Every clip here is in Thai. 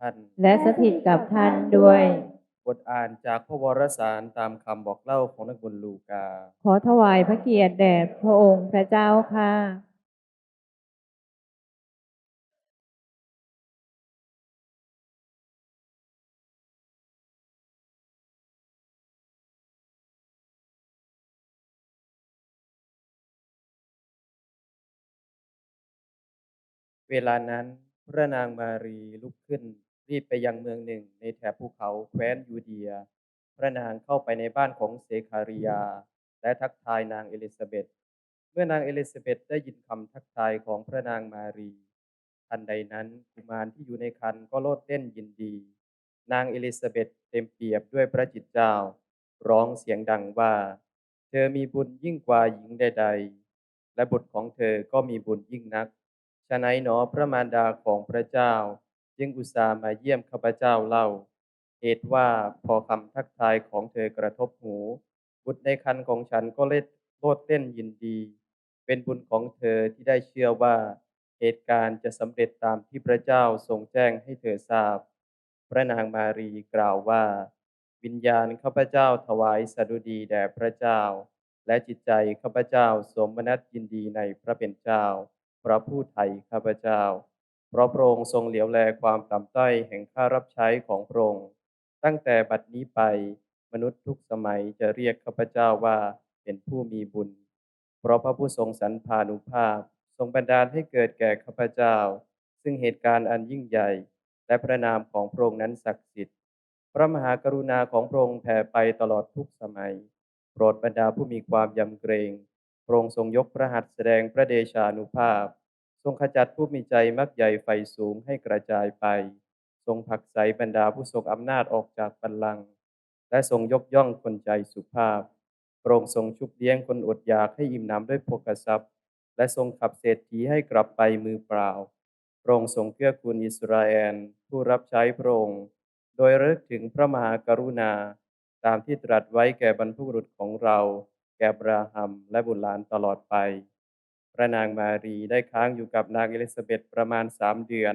ท่าน และสถิตกับท่านด้วย บทอ่านจากพระวรสารตามคำบอกเล่าของนักบุญลูกา ขอถวายพระเกียรติแด่พระองค์พระเจ้าค่ะ เวลานั้นพระนางมารีลุกขึ้น รีบไปยังเมืองหนึ่งในแถบภูเขาแคว้นยูเดีย พระนางเข้าไปในบ้านของเซคาริยา และทักทายนางเอลิซาเบธเมื่อนางเอลิซาเบธได้ยินคำทักทายของพระนางมารีทันใดนั้นกุมารที่อยู่ในครรภ์ก็โลดเต้นยินดี นางเอลิซาเบธเต็มเปี่ยมด้วยพระจิตเจ้า ร้องเสียงดังว่า เธอมีบุญยิ่งกว่าหญิงใด ๆ และบุตรของเธอก็มีบุญยิ่งนักฉะไหนหนอพระมารดาของพระเจ้า จึงอุตส่าห์มาเยี่ยมข้าพเจ้าเล่า เหตุว่าพอคำทักทายของเธอกระทบหู บุตรในคันของฉันก็เล็ดโลดเต้นยินดี เป็นบุญของเธอที่ได้เชื่อว่า เหตุการณ์จะสำเร็จตามที่พระเจ้าทรงแจ้งให้เธอทราบ พระนางมารีกล่าวว่า วิญญาณข้าพเจ้าถวายสดุดีแด่พระเจ้า และจิตใจข้าพเจ้าสมนัตยินดีในพระเป็นเจ้า พระผู้ไถ่ข้าพเจ้า เพราะพระองค์ทรงเหลียวแลความต่ำต้อยแห่งข้ารับใช้ของพระองค์ ตั้งแต่บัดนี้ไปมนุษย์ทุกสมัยจะเรียกข้าพเจ้าว่าเป็นผู้มีบุญ เพราะพระผู้ทรงสรรพานุภาพ ทรงบันดาลให้เกิดแก่ข้าพเจ้า ซึ่งเหตุการณ์อันยิ่งใหญ่ และพระนามของพระองค์นั้นศักดิ์สิทธิ์ พระมหากรุณาของพระองค์แผ่ไปตลอดทุกสมัย โปรดบรรดาผู้มีความยำเกรงพระองค์ทรงยกพระหัตถ์แสดงพระเดชานุภาพ ทรงขจัดผู้มีใจมักใหญ่ไฟสูงให้กระจายไป ทรงผลักไสบรรดาผู้ทรงอำนาจออกจากบัลลังก์และทรงยกย่องคนใจสุภาพพระองทรงชุบเลี้ยงคนอดอยากให้อิ่มหนำด้วยโภคทรัพย์ และทรงขับเศรษฐีให้กลับไปมือเปล่าพระองทรงเกื้อกูลอิสราเอลผู้รับใช้พระองค์โดยระลึกถึงพระมหากรุณา ตามที่ตรัสไว้แก่บรรพบุรุษของเรา แก่บราฮัมและบุตรหลานตลอดไป พระนางมารีได้ค้างอยู่กับนางเอลิซาเบธประมาณสามเดือน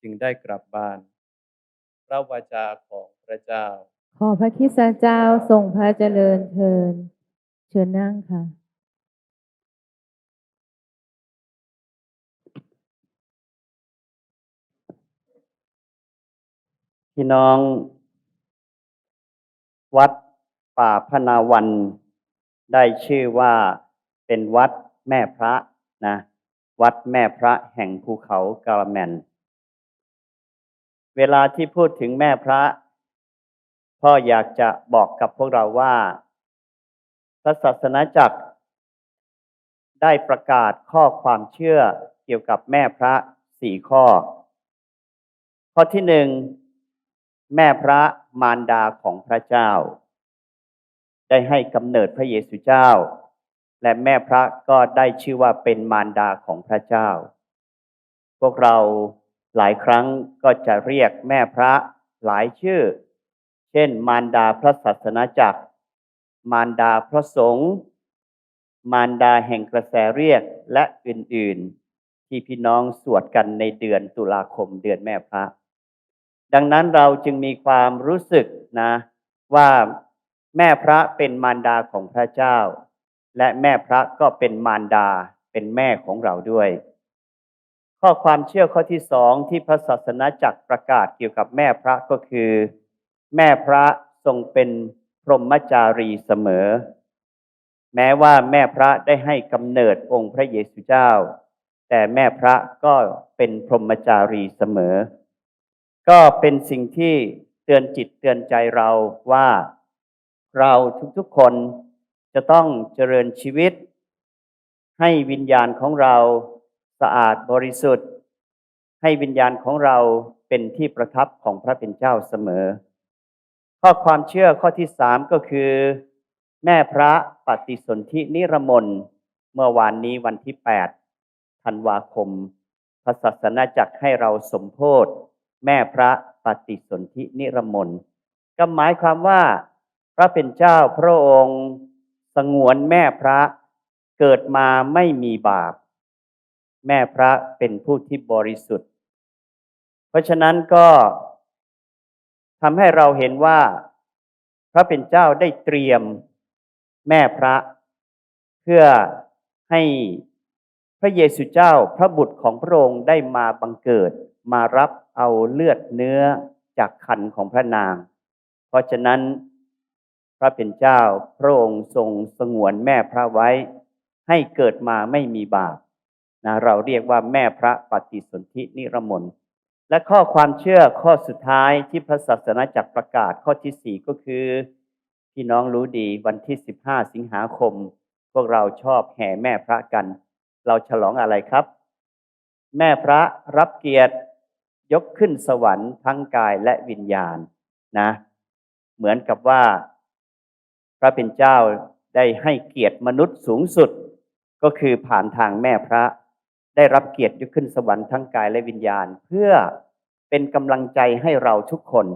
จึงได้กลับบ้าน พระวจาของพระเจ้า ขอพระคริสตเจ้าทรงพระเจริญเทินเชิญนั่งค่ะ พี่น้อง วัดป่าพนาวัน ได้ชื่อว่าเป็นวัดแม่พระ นะวัดแม่พระแห่งภูเขากาลแมน เวลาที่พูดถึงแม่พระ พ่ออยากจะบอกกับพวกเราว่าพระศาสนาจักร ได้ประกาศข้อความเชื่อเกี่ยวกับแม่พระสี่ข้อ ข้อที่หนึ่งแม่พระมารดาของพระเจ้า ได้ให้กำเนิดพระเยซูเจ้า และแม่พระก็ได้ชื่อว่าเป็นมารดาของพระเจ้า พวกเราหลายครั้งก็จะเรียกแม่พระหลายชื่อ เช่น มารดาพระศาสนาจักร มารดาพระสงฆ์ มารดาแห่งกระแสเรียกและอื่นๆ ที่พี่น้องสวดกันในเดือนตุลาคมเดือนแม่พระ ดังนั้นเราจึงมีความรู้สึกนะว่าแม่พระเป็นมารดาของพระเจ้า และแม่พระก็เป็นมารดาเป็นแม่ของเราด้วย ข้อความเชื่อข้อที่สองที่พระศาสนาจักรประกาศเกี่ยวกับแม่พระก็คือ แม่พระทรงเป็นพรหมจารีเสมอ แม้ว่าแม่พระได้ให้กำเนิดองค์พระเยซูเจ้า แต่แม่พระก็เป็นพรหมจารีเสมอ ก็เป็นสิ่งที่เตือนจิตเตือนใจเราว่า เราทุกๆคน จะต้องเจริญชีวิต ให้วิญญาณของเราสะอาดบริสุทธิ์ ให้วิญญาณของเราเป็นที่ประทับของพระเป็นเจ้าเสมอ ข้อความเชื่อข้อที่สามก็คือ แม่พระปฏิสนธินิรมนเมื่อวานนี้วันที่8ธันวาคม พระศาสนาจักรให้เราสมโพธแม่พระปฏิสนธินิรมนก็หมายความว่า พระเป็นเจ้าพระองค์ สงวนแม่พระเกิดมาไม่มีบาป แม่พระเป็นผู้ที่บริสุทธิ์ เพราะฉะนั้นก็ทำให้เราเห็นว่า พระเป็นเจ้าได้เตรียมแม่พระ เพื่อให้พระเยซูเจ้าพระบุตรของพระองค์ได้มาบังเกิดมารับเอาเลือดเนื้อจากคันของพระนาง เพราะฉะนั้น ระเป็นเจ้า พระองค์ทรงสงวนแม่พระไว้ ให้เกิดมาไม่มีบาปนะเราเรียกว่าแม่พระปฏิสนธินิรมนและข้อความเชื่อข้อสุดท้ายที่พระศาสนาจักรประกาศข้อที่สี่ก็คือ พี่น้องรู้ดีวันที่สิบห้าสิงหาคม พวกเราชอบแห่แม่พระกัน เราฉลองอะไรครับ แม่พระรับเกียรติยกขึ้นสวรรค์ทั้งกายและวิญญาณนะ เหมือนกับว่า ระเป็นเจ้าได้ให้เกียรติมนุษย์สูงสุด ก็คือผ่านทางแม่พระ ได้รับเกียรติยกขึ้นสวรรค์ทั้งกายและวิญญาณ เพื่อเป็นกำลังใจให้เราทุกคน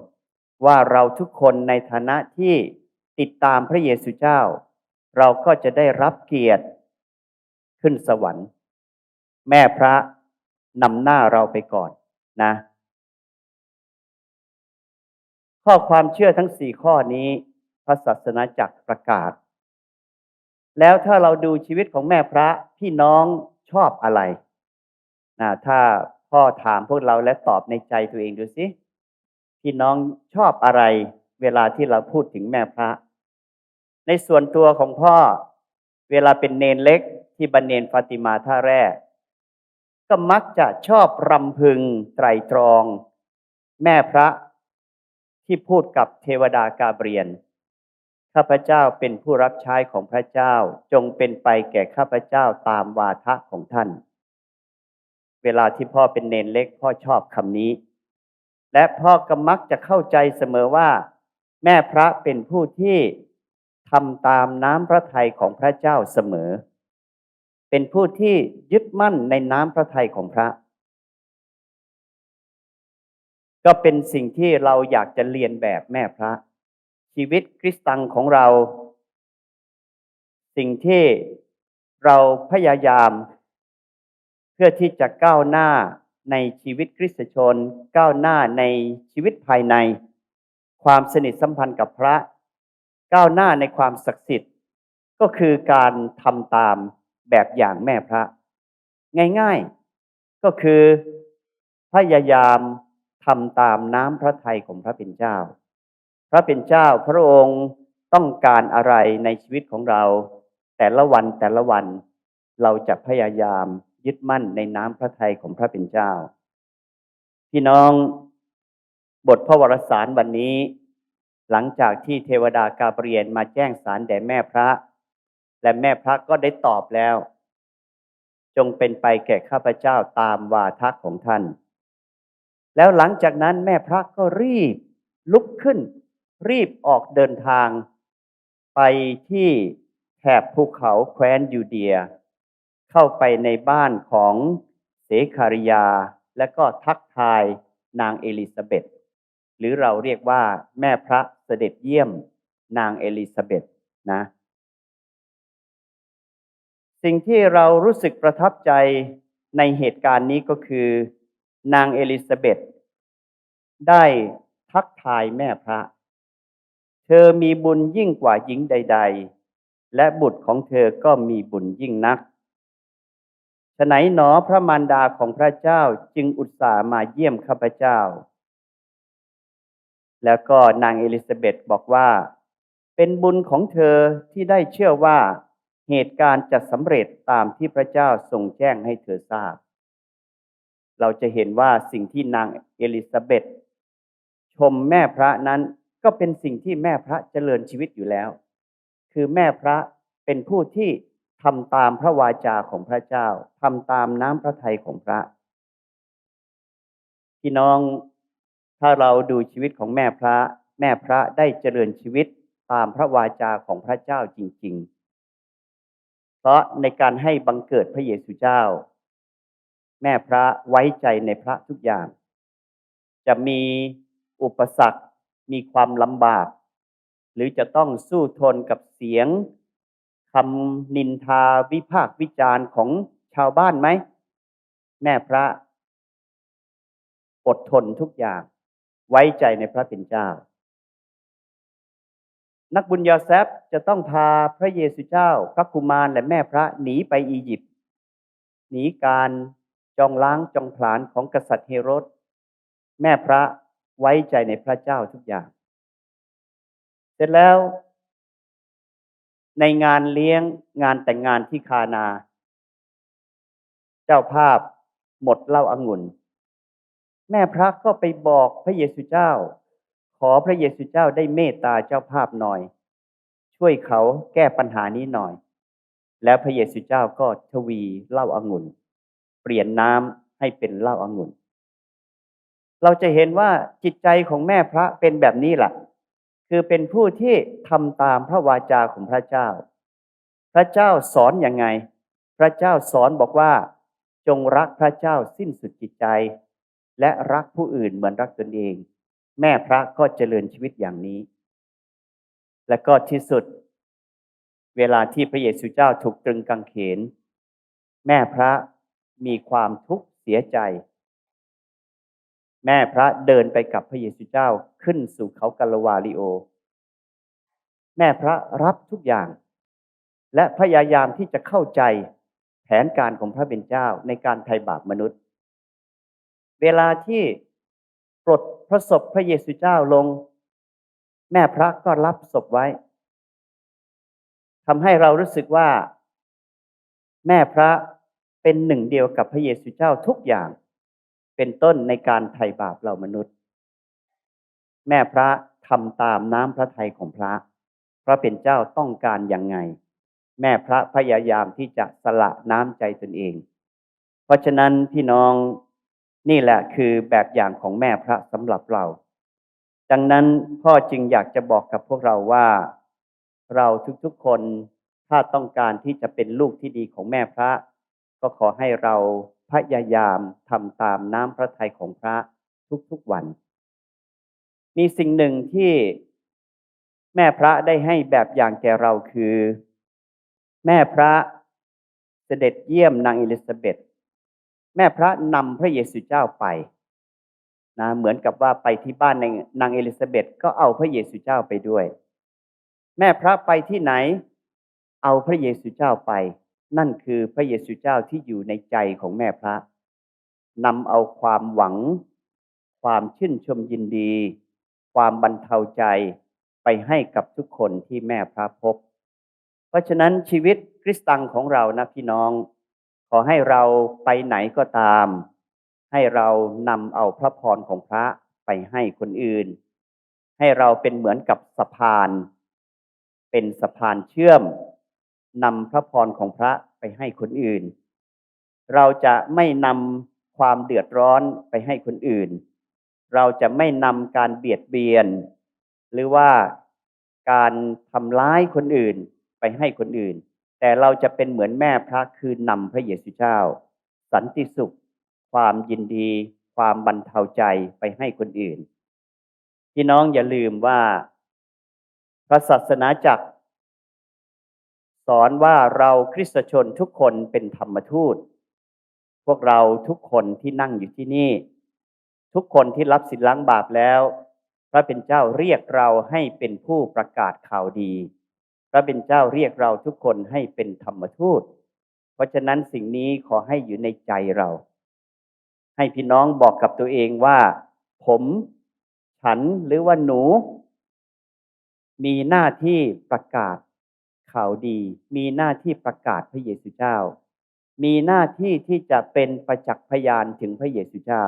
ว่าเราทุกคนในฐานะที่ติดตามพระเยซูเจ้า เราก็จะได้รับเกียรติขึ้นสวรรค์ แม่พระนำหน้าเราไปก่อนนะ ข้อความเชื่อทั้งสี่ข้อนี้ พระศาสนาจักรประกาศ แล้วถ้าเราดูชีวิตของแม่พระพี่น้องชอบอะไรนะถ้าพ่อถามพวกเราและตอบในใจตัวเองดูสิพี่น้องชอบอะไร เวลาที่เราพูดถึงแม่พระ ในส่วนตัวของพ่อ เวลาเป็นเนนเล็กที่บันเนนฟาติมาท่าแรก ก็มักจะชอบรำพึงไตรตรอง แม่พระที่พูดกับเทวดากาเบรียน ข้าพเจ้าเป็นผู้รับใช้ของพระเจ้าจงเป็นไปแก่ข้าพเจ้าตามวาทะของท่าน เวลาที่พ่อเป็นเนนเล็กพ่อชอบคำนี้ และพ่อก็มักจะเข้าใจเสมอว่า แม่พระเป็นผู้ที่ทำตามน้ำพระทัยของพระเจ้าเสมอ เป็นผู้ที่ยึดมั่นในน้ำพระทัยของพระ ก็เป็นสิ่งที่เราอยากจะเรียนแบบแม่พระ ชีวิตคริสตังของเรา สิ่งที่เราพยายาม เพื่อที่จะก้าวหน้าในชีวิตคริสตชน ก้าวหน้าในชีวิตภายใน ความสนิทสัมพันธ์กับพระ ก้าวหน้าในความศักดิ์สิทธิ์ ก็คือการทำตามแบบอย่างแม่พระ ง่ายๆก็คือพยายามทำตามน้ำพระทัยของพระเป็นเจ้า พระเป็นเจ้าพระองค์ต้องการอะไรในชีวิตของเรา แต่ละวันแต่ละวันเราจะพยายามยึดมั่นในน้ำพระทัยของพระเป็นเจ้า พี่น้องบทพระวรสารวันนี้ หลังจากที่เทวดากาเบรียนมาแจ้งสารแด่แม่พระ และแม่พระก็ได้ตอบแล้ว จงเป็นไปแก่ข้าพเจ้าตามวาทะของท่าน แล้วหลังจากนั้นแม่พระก็รีบลุกขึ้น รีบออกเดินทาง ไปที่แถบภูเขาแคว้นยูเดีย เข้าไปในบ้านของเสคาริยา และก็ทักทายนางเอลิซาเบธหรือเราเรียกว่าแม่พระเสด็จเยี่ยมนางเอลิซาเบธนะ สิ่งที่เรารู้สึกประทับใจในเหตุการณ์นี้ก็คือ นางเอลิซาเบธได้ทักทายแม่พระ เธอมีบุญยิ่งกว่าหญิงใด ๆ และบุตรของเธอก็มีบุญยิ่งนักฉไหนหนอพระมารดาของพระเจ้าจึงอุตส่าห์มาเยี่ยมข้าพเจ้า แล้วก็นางเอลิซาเบธบอกว่า เป็นบุญของเธอที่ได้เชื่อว่าเหตุการณ์จะสำเร็จตามที่พระเจ้าทรงแจ้งให้เธอทราบ เราจะเห็นว่าสิ่งที่นางเอลิซาเบธชมแม่พระนั้น ก็เป็นสิ่งที่แม่พระเจริญชีวิตอยู่แล้ว คือแม่พระเป็นผู้ที่ทำตามพระวาจาของพระเจ้าทำตามน้ำพระทัยของพระพี่น้องถ้าเราดูชีวิตของแม่พระ แม่พระได้เจริญชีวิตตามพระวาจาของพระเจ้าจริง ๆ เพราะในการให้บังเกิดพระเยซูเจ้า แม่พระไว้ใจในพระทุกอย่าง จะมีอุปสรรค มีความลำบาก หรือจะต้องสู้ทนกับเสียงคำนินทาวิพากวิจารณ์ของชาวบ้านไหม แม่พระ อดทนทุกอย่าง ไว้ใจในพระเป็นเจ้า นักบุญยอแซฟจะต้องพาพระเยซูเจ้า พระกุมารและแม่พระหนีไปอียิปต์หนีการจองล้างจองผลาญของกษัตริย์เฮโรดแม่พระ ไว้ใจในพระเจ้าทุกอย่าง เสร็จแล้ว ในงานเลี้ยงงานแต่งงานที่คานา เจ้าภาพหมดเหล้าอางุ่น แม่พระก็ไปบอกพระเยซูเจ้า ขอพระเยซูเจ้าได้เมตตาเจ้าภาพหน่อย ช่วยเขาแก้ปัญหานี้หน่อย แล้วพระเยซูเจ้าก็ทวีเหล้าอางุ่น เปลี่ยนน้ำให้เป็นเหล้าอางุ่น เราจะเห็นว่าจิตใจของแม่พระเป็นแบบนี้แหละคือเป็นผู้ที่ทำตามพระวาจาของพระเจ้า พระเจ้าสอนอย่างไง พระเจ้าสอนบอกว่า จงรักพระเจ้าสิ้นสุดจิตใจ และรักผู้อื่นเหมือนรักตนเอง แม่พระก็เจริญชีวิตอย่างนี้ และก็ที่สุด เวลาที่พระเยซูเจ้าถูกตรึงกางเขน แม่พระมีความทุกข์เสียใจ แม่พระเดินไปกับพระเยซูเจ้าขึ้นสู่เขากาลวาลิโอ แม่พระรับทุกอย่าง และพยายามที่จะเข้าใจแผนการของพระเป็นเจ้าในการไถ่บาปมนุษย์ เวลาที่ปลดพระศพพระเยซูเจ้าลง แม่พระก็รับศพไว้ทำให้เรารู้สึกว่า แม่พระเป็นหนึ่งเดียวกับพระเยซูเจ้าทุกอย่าง เป็นต้นในการไถ่บาปเรามนุษย์ แม่พระทำตามน้ำพระทัยของพระ พระเป็นเจ้าต้องการอย่างไง แม่พระพยายามที่จะสละน้ำใจตนเอง เพราะฉะนั้นพี่น้องนี่แหละคือแบบอย่างของแม่พระสำหรับเรา ดังนั้นพ่อจึงอยากจะบอกกับพวกเราว่า เราทุกๆคนถ้าต้องการที่จะเป็นลูกที่ดีของแม่พระ ก็ขอให้เรา พยายามทำตามน้ำพระทัยของพระทุกๆวัน มีสิ่งหนึ่งที่แม่พระได้ให้แบบอย่างแก่เราคือ แม่พระเสด็จเยี่ยมนางเอลิซาเบธแม่พระนำพระเยซูเจ้าไปนะเหมือนกับว่าไปที่บ้านนางเอลิซาเบธก็เอาพระเยซูเจ้าไปด้วย แม่พระไปที่ไหน เอาพระเยซูเจ้าไป นั่นคือพระเยซูเจ้าที่อยู่ในใจของแม่พระนำเอาความหวัง ความชื่นชมยินดี ความบรรเทาใจไปให้กับทุกคนที่แม่พระพบ เพราะฉะนั้นชีวิตคริสตังของเรานะพี่น้อง ขอให้เราไปไหนก็ตาม ให้เรานำเอาพระพรของพระไปให้คนอื่น ให้เราเป็นเหมือนกับสะพาน เป็นสะพานเชื่อม นำพระพรของพระไปให้คนอื่น เราจะไม่นำความเดือดร้อนไปให้คนอื่น เราจะไม่นำการเบียดเบียน หรือว่าการทำร้ายคนอื่นไปให้คนอื่น แต่เราจะเป็นเหมือนแม่พระคือนำพระเยซูเจ้า สันติสุข ความยินดี ความบรรเทาใจไปให้คนอื่น พี่น้องอย่าลืมว่าพระศาสนาจักร สอนว่าเราคริสตชนทุกคนเป็นธรรมทูต พวกเราทุกคนที่นั่งอยู่ที่นี่ ทุกคนที่รับสินล้างบาปแล้ว พระเป็นเจ้าเรียกเราให้เป็นผู้ประกาศข่าวดี พระเป็นเจ้าเรียกเราทุกคนให้เป็นธรรมทูต เพราะฉะนั้นสิ่งนี้ขอให้อยู่ในใจเรา ให้พี่น้องบอกกับตัวเองว่า ผมฉันหรือว่าหนู มีหน้าที่ประกาศ ข่าวดี มีหน้าที่ประกาศพระเยซูเจ้า มีหน้าที่ที่จะเป็นประจักษ์พยานถึงพระเยซูเจ้า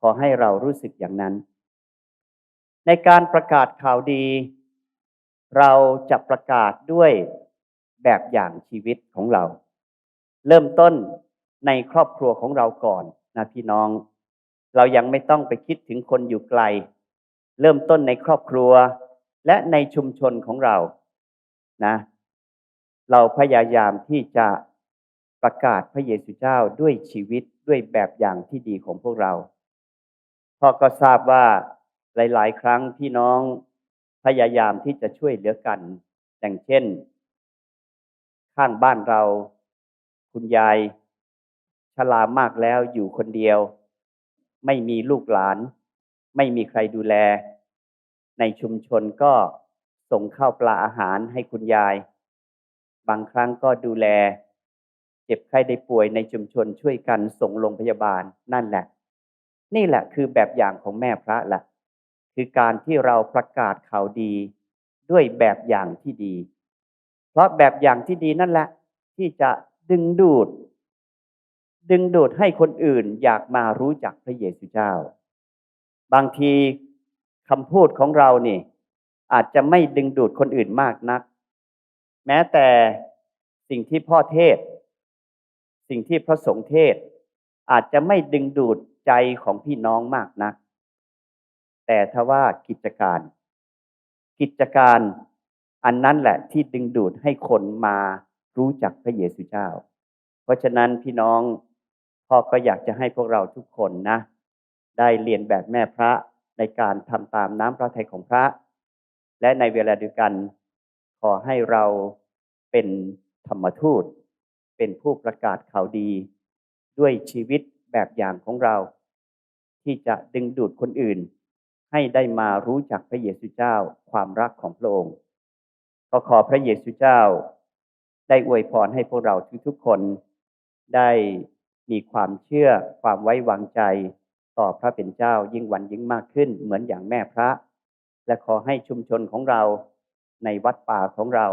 ขอให้เรารู้สึกอย่างนั้น ในการประกาศข่าวดี เราจะประกาศด้วยแบบอย่างชีวิตของเรา เริ่มต้นในครอบครัวของเราก่อนนะพี่น้อง เรายังไม่ต้องไปคิดถึงคนอยู่ไกล เริ่มต้นในครอบครัวและในชุมชนของเรานะ เราพยายามที่จะประกาศพระเยซูเจ้าด้วยชีวิตด้วยแบบอย่างที่ดีของพวกเราพ่อก็ทราบว่าหลาย ๆ ครั้งพี่น้องพยายามที่จะช่วยเหลือกัน อย่างเช่น ข้างบ้านเรา คุณยายชรามากแล้วอยู่คนเดียว ไม่มีลูกหลาน ไม่มีใครดูแล ในชุมชนก็ส่งข้าวปลาอาหารให้คุณยาย บางครั้งก็ดูแล เจ็บไข้ได้ป่วยในชุมชนช่วยกันส่งโรงพยาบาลนั่นแหละ นี่แหละคือแบบอย่างของแม่พระละคือการที่เราประกาศข่าวดีด้วยแบบอย่างที่ดี เพราะแบบอย่างที่ดีนั่นแหละ ที่จะดึงดูด ดึงดูดให้คนอื่นอยากมารู้จักพระเยซูเจ้า บางทีคำพูดของเรานี่ อาจจะไม่ดึงดูดคนอื่นมากนัก แม้แต่สิ่งที่พ่อเทศ สิ่งที่พระสงฆ์เทศ อาจจะไม่ดึงดูดใจของพี่น้องมากนัก แต่ถ้าว่ากิจการ กิจการอันนั้นแหละที่ดึงดูดให้คนมารู้จักพระเยซูเจ้า เพราะฉะนั้นพี่น้องพ่อก็อยากจะให้พวกเราทุกคนนะ ได้เรียนแบบแม่พระในการทำตามน้ำพระทัยของพระ และในเวลาเดียวกัน ขอให้เราเป็นธรรมทูต เป็นผู้ประกาศข่าวดี ด้วยชีวิตแบบอย่างของเรา ที่จะดึงดูดคนอื่น ให้ได้มารู้จักพระเยซูเจ้าความรักของพระองค์ก็ขอพระเยซูเจ้า ได้อวยพรให้พวกเราทุกๆคนได้มีความเชื่อความไว้วางใจ ต่อพระเป็นเจ้ายิ่งวันยิ่งมากขึ้น เหมือนอย่างแม่พระ และขอให้ชุมชนของเรา ในวัดป่าของเรา